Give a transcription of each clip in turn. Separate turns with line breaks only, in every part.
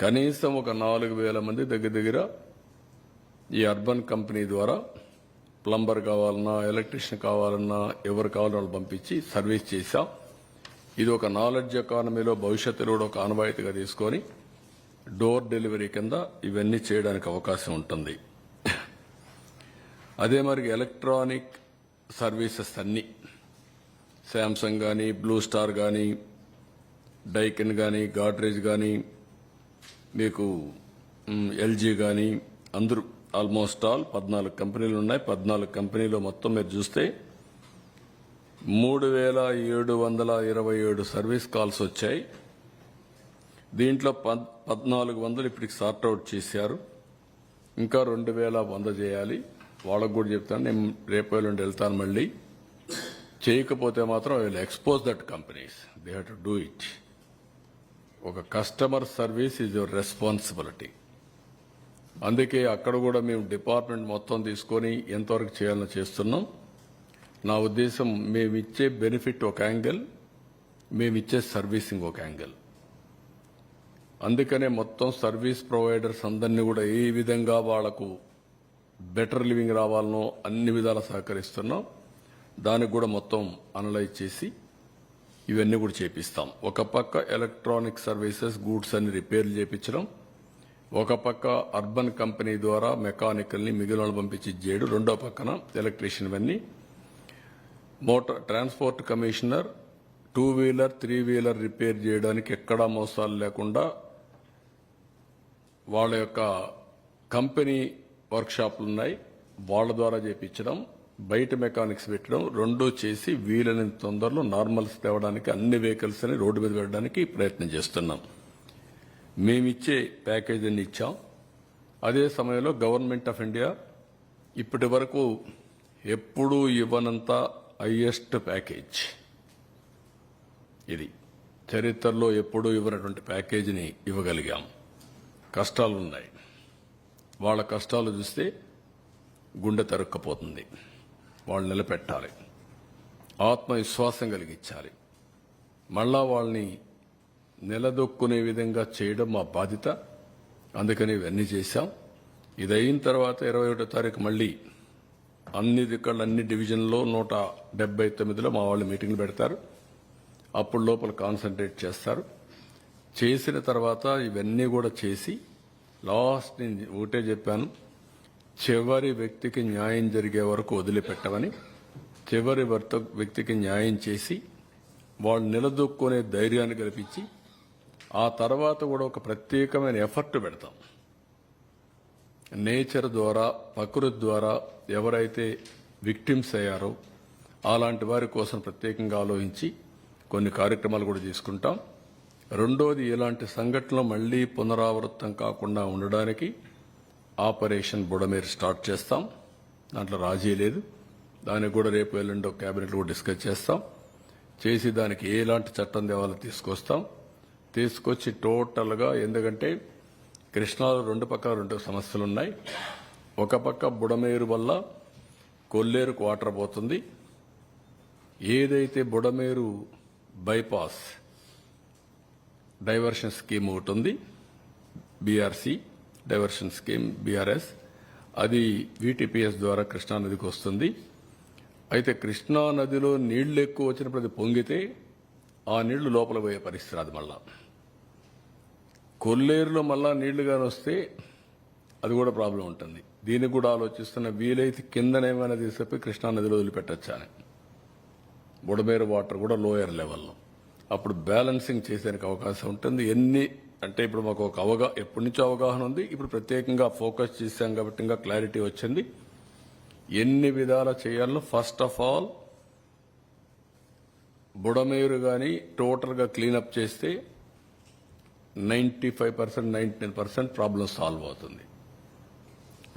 కనీసం ఒక నాలుగు వేల మంది దగ్గర దగ్గర ఈ అర్బన్ కంపెనీ ద్వారా ప్లంబర్ కావాలన్నా ఎలక్ట్రీషియన్ కావాలన్నా ఎవరు కావాలన్నా వాళ్ళు పంపించి సర్వీస్ చేశాం. ఇది ఒక నాలెడ్జ్ ఎకానమీలో భవిష్యత్తులో కూడా ఒక ఆనవాయితీగా తీసుకొని డోర్ డెలివరీ కింద ఇవన్నీ చేయడానికి అవకాశం ఉంటుంది. అదే మరి ఎలక్ట్రానిక్ సర్వీసెస్ అన్నీ శాంసంగ్ కానీ బ్లూ స్టార్ కానీ డైకిన్ కానీ గాడ్రేజ్ కానీ మీకు ఎల్జీ కానీ అందరూ ఆల్మోస్ట్ ఆల్ పద్నాలుగు కంపెనీలు ఉన్నాయి. పద్నాలుగు కంపెనీలు మొత్తం మీరు చూస్తే మూడు వేల ఏడు వందల ఇరవై ఏడు సర్వీస్ కాల్స్ వచ్చాయి. దీంట్లో పద్- పద్నాలుగు వందలు ఇప్పటికి సార్ట్అవుట్ చేశారు. ఇంకా రెండు వేల వంద చేయాలి. వాళ్ళకు కూడా చెప్తాను నేను రేపు ఎల్లుండి వెళ్తాను మళ్ళీ. చేయకపోతే మాత్రం will expose that companies. They have to do it. ఒక customer service is your responsibility అందుకే అక్కడ కూడా మేము డిపార్ట్మెంట్ మొత్తం తీసుకొని ఎంతవరకు చేయాలని చేస్తున్నాం. నా ఉద్దేశం మేమిచ్చే బెనిఫిట్ ఒక యాంగిల్ మేమిచ్చే సర్వీసింగ్ ఒక యాంగిల్ అందుకనే మొత్తం సర్వీస్ ప్రొవైడర్స్ అందరినీ కూడా ఏ విధంగా వాళ్ళకు బెటర్ లివింగ్ రావాలనో అన్ని విధాలా సహకరిస్తున్నాం. దానికి కూడా మొత్తం అనలైజ్ చేసి ఇవన్నీ కూడా చేపిస్తాం. ఒక పక్క ఎలక్ట్రానిక్ సర్వీసెస్ గూడ్స్ అన్ని రిపేర్లు చేపించడం ఒక పక్క అర్బన్ కంపెనీ ద్వారా మెకానికల్ని మిగిలిన పంపించి చేయడం రెండో పక్కన ఎలక్ట్రీషియన్ ఇవన్నీ. Motor transport commissioner two wheeler three wheeler repair చేయడానికి ఎక్కడా మోసాలు లేకుండా వాళ్ళ యొక్క కంపెనీ వర్క్షాప్లు ఉన్నాయి. వాళ్ళ ద్వారా చేపించడం బయట మెకానిక్స్ పెట్టడం రెండూ చేసి వీలైనంత తొందరలో నార్మల్స్ తేవడానికి అన్ని వెహికల్స్ అని రోడ్డు మీద పెట్టడానికి ప్రయత్నం చేస్తున్నాం. మేమిచ్చే ప్యాకేజీని ఇచ్చాం. అదే సమయంలో గవర్నమెంట్ ఆఫ్ ఇండియా ఇప్పటి వరకు ఎప్పుడూ ఇవ్వనంత హయ్యెస్ట్ ప్యాకేజ్. ఇది చరిత్రలో ఎప్పుడూ ఇవ్వనటువంటి ప్యాకేజీని ఇవ్వగలిగాం. కష్టాలు ఉన్నాయి వాళ్ళ కష్టాలు చూస్తే గుండె తరుక్కపోతుంది. వాళ్ళు నిలబెట్టాలి. ఆత్మవిశ్వాసం కలిగించాలి. మళ్ళా వాళ్ళని నిలదొక్కునే విధంగా చేయడం మా బాధ్యత. అందుకని ఇవన్నీ చేశాం. ఇది అయిన తర్వాత ఇరవై ఒకటో తారీఖు మళ్ళీ అన్ని దిక్కలు అన్ని డివిజన్లో నూట డెబ్బై తొమ్మిదిలో మా వాళ్ళు మీటింగ్లు పెడతారు. అప్పుడు లోపల కాన్సన్ట్రేట్ చేస్తారు. చేసిన తర్వాత ఇవన్నీ కూడా చేసి లాస్ట్ నేను ఒకటే చెప్పాను. చివరి వ్యక్తికి న్యాయం జరిగే వరకు వదిలిపెట్టమని చివరి భర్త వ్యక్తికి న్యాయం చేసి వాళ్ళు నిలదొక్కునే ధైర్యాన్ని కల్పించి ఆ తర్వాత కూడా ఒక ప్రత్యేకమైన ఎఫర్ట్ పెడతాం. నేచర్ ద్వారా ప్రకృతి ద్వారా ఎవరైతే విక్టిమ్స్ అయ్యారో అలాంటి వారి కోసం ప్రత్యేకంగా ఆలోచించి కొన్ని కార్యక్రమాలు కూడా తీసుకుంటాం రెండోది ఇలాంటి సంఘటనలు మళ్ళీ పునరావృతం కాకుండా ఉండడానికి ఆపరేషన్ బుడమేరు స్టార్ట్ చేస్తాం. దాంట్లో రాజీ లేదు. దానికి కూడా రేపు ఎల్లుండి క్యాబినెట్లో కూడా డిస్కస్ చేస్తాం. చేసి దానికి ఎలాంటి చట్టం తేవాలో తీసుకొస్తాం. తీసుకొచ్చి టోటల్గా ఎందుకంటే కృష్ణాలో రెండు పక్కల రెండు సమస్యలు ఉన్నాయి ఒక పక్క బుడమేరు వల్ల కొల్లేరుకు వాటర్ పోతుంది. ఏదైతే బుడమేరు బైపాస్ డైవర్షన్ స్కీమ్ ఒకటి ఉంది బీఆర్సీ. Diversion scheme BRS. అది వీటీపీఎస్ ద్వారా కృష్ణా నదికి వస్తుంది. అయితే కృష్ణా నదిలో నీళ్ళు ఎక్కువ వచ్చినప్పుడు అది పొంగితే ఆ నీళ్ళు లోపల పోయే పరిస్థితి రాదు మళ్ళా. కొల్లేరులో మళ్ళా నీళ్ళు కానీ వస్తే అది కూడా ప్రాబ్లం ఉంటుంది. దీనికి కూడా ఆలోచిస్తున్న వీలైతే కిందనేమైనా తీసుకుపోయి కృష్ణా నదిలో వదిలిపెట్టచ్చా అని. బుడమేరు వాటర్ కూడా లోయర్ లెవెల్లో. అప్పుడు బ్యాలెన్సింగ్ చేసేందుకు అవకాశం ఉంటుంది. ఎన్ని అంటే ఇప్పుడు మాకు ఒక అవగా ఎప్పటి నుంచో అవగాహన ఉంది. ఇప్పుడు ప్రత్యేకంగా ఫోకస్ చేశాం కాబట్టి ఇంకా క్లారిటీ వచ్చింది. ఎన్ని విధాల చేయాలో ఫస్ట్ ఆఫ్ ఆల్ బుడమేరు కానీ టోటల్గా క్లీనప్ చేస్తే ninety five percent ninety nine percent problem solve అవుతుంది.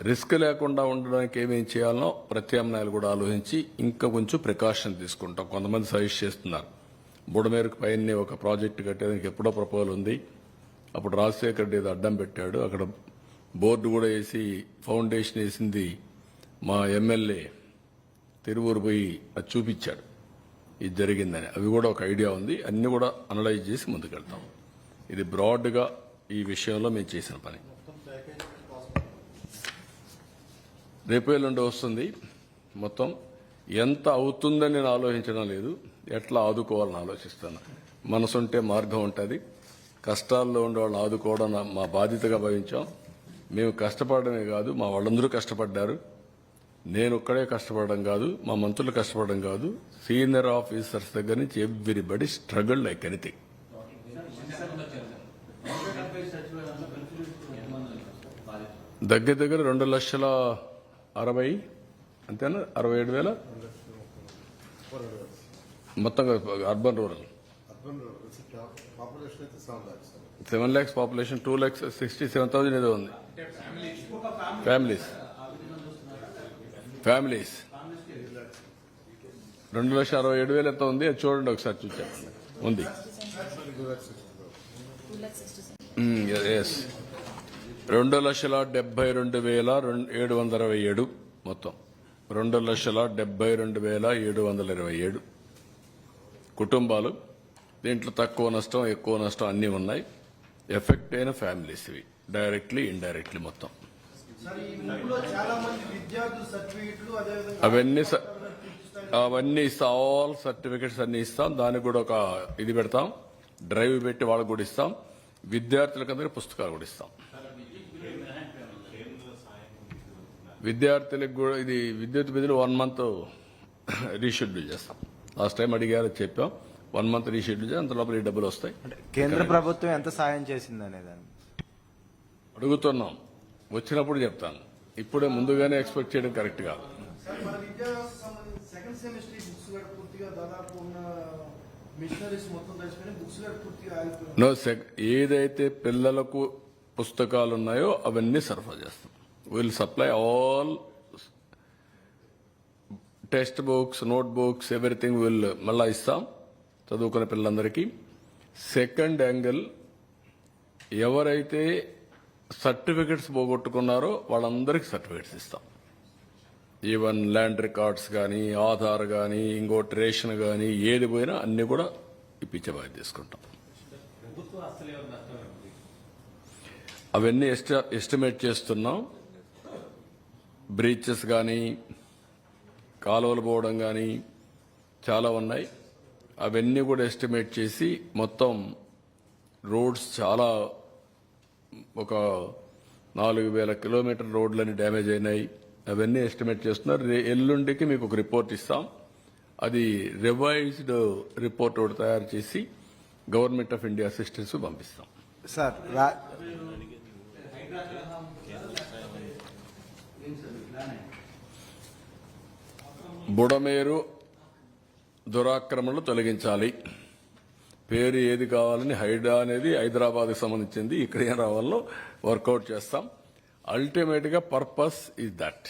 రిస్క్ లేకుండా ఉండడానికి ఏమేం చేయాలనో ప్రత్యామ్నాయాలు కూడా ఆలోచించి ఇంకా కొంచెం ప్రికాషన్ తీసుకుంటాం. కొంతమంది సజెస్ట్ చేస్తున్నారు. బుడమేరుకు పైన ఒక ప్రాజెక్టు కట్టేదానికి ఎప్పుడో ప్రపోజల్ ఉంది. అప్పుడు రాజశేఖర్ రెడ్డి ఏదో అడ్డం పెట్టాడు. అక్కడ బోర్డు కూడా వేసి ఫౌండేషన్ వేసింది మా ఎమ్మెల్యే. తిరువూరు పోయి అది చూపించాడు. ఇది జరిగిందని. అవి కూడా ఒక ఐడియా ఉంది. అన్ని కూడా అనలైజ్ చేసి ముందుకెళ్తాం. ఇది బ్రాడ్గా ఈ విషయంలో మేము చేసిన పని. రేపు ఎల్లుండి వస్తుంది. మొత్తం ఎంత అవుతుందని నేను ఆలోచించడం లేదు. ఎట్లా ఆదుకోవాలని ఆలోచిస్తాను. మనసుంటే మార్గం ఉంటుంది. కష్టాల్లో ఉండే వాళ్ళని ఆదుకోవడం మా బాధ్యతగా భావించాం. మేము కష్టపడమే కాదు మా వాళ్ళందరూ కష్టపడ్డారు. నేను ఒక్కడే కష్టపడడం కాదు మా మంత్రులు కష్టపడడం కాదు. సీనియర్ ఆఫీసర్స్ దగ్గర నుంచి ఎవ్రీబడి స్ట్రగుల్ లైక్ ఎనీథింగ్. దగ్గర దగ్గర రెండు లక్షల అరవై అంతేనా? అరవై ఏడు వేల? మొత్తంగా urban rural
urban seven lakhs
population two lakhs sixty seven thousand ఏదో ఉంది. ఫ్యామిలీస్ ఫ్యామిలీస్ రెండు లక్షల అరవై ఏడు వేలు ఎంత ఉంది? అది చూడండి ఒకసారి చూచాను ఉంది. ఎస్ రెండు లక్షల డెబ్బై రెండు వేల రెండు- ఏడు వందల ఇరవై ఏడు మొత్తం. రెండు లక్షల డెబ్బై రెండు వేల ఏడు వందల ఇరవై ఏడు కుటుంబాలు. దీంట్లో తక్కువ నష్టం ఎక్కువ నష్టం అన్నీ ఉన్నాయి. ఎఫెక్ట్ అయిన ఫ్యామిలీస్ ఇవి డైరెక్ట్లీ ఇండైరెక్ట్లీ మొత్తం. అవన్నీ అవన్నీ ఇస్తాం ఆల్ సర్టిఫికెట్స్ అన్ని ఇస్తాం. దానికి కూడా ఒక ఇది పెడతాం. డ్రైవ్ పెట్టి వాళ్ళకు కూడా ఇస్తాం. విద్యార్థులకందరికీ పుస్తకాలు కూడా ఇస్తాం. విద్యార్థులకు కూడా ఇది విద్యుత్ బిల్లులు వన్ మంత్ రీషెడ్యూల్ చేస్తాం. లాస్ట్ టైం అడిగారు చెప్పాం. వన్ మంత్ రీషెడ్యూల్ చేసి అంత లోపల ఈ డబ్బులు వస్తాయి.
కేంద్ర ప్రభుత్వం ఎంత సాయం చేసింది అనేదాన్ని
అడుగుతున్నాం. వచ్చినప్పుడు చెప్తాను. ఇప్పుడే ముందుగానే ఎక్స్పెక్ట్ చేయడం కరెక్ట్ కాదు. నో సెక్ ఏదైతే పిల్లలకు పుస్తకాలు ఉన్నాయో అవన్నీ సరఫరా చేస్తాం. Will supply all textbooks notebooks everything will మళ్ళా ఇస్తాం. చదువుకున్న పిల్లలందరికీ. సెకండ్ యాంగిల్ ఎవరైతే సర్టిఫికెట్స్ పోగొట్టుకున్నారో వాళ్ళందరికీ సర్టిఫికెట్స్ ఇస్తాం. ఈవెన్ ల్యాండ్ రికార్డ్స్ కానీ ఆధార్ కానీ ఇంకోటి రేషన్ కానీ ఏది పోయినా అన్ని కూడా ఇప్పించే బాధ్యత తీసుకుంటాం. అవన్నీ ఎస్టిమేట్ చేస్తున్నాం. బ్రీచెస్ కానీ కాలువలు పోవడం కానీ చాలా ఉన్నాయి. అవన్నీ కూడా ఎస్టిమేట్ చేసి మొత్తం రోడ్స్ చాలా ఒక నాలుగు వేల కిలోమీటర్ రోడ్లని డ్యామేజ్ అయినాయి. అవన్నీ ఎస్టిమేట్ చేస్తున్నారు. ఎల్లుండికి మీకు ఒక రిపోర్ట్ ఇస్తాం. అది రివైజ్డ్ రిపోర్ట్ ఒకటి తయారు చేసి గవర్నమెంట్ ఆఫ్ ఇండియా అసిస్టెన్స్ పంపిస్తాం.
సార్
బుడమేరు దురాక్రమణలు తొలగించాలి. పేరు ఏది కావాలని హైడా అనేది హైదరాబాద్కి సంబంధించింది. ఇక్కడ ఏం రావాలో వర్కౌట్ చేస్తాం. అల్టిమేట్గా పర్పస్ ఈజ్ దట్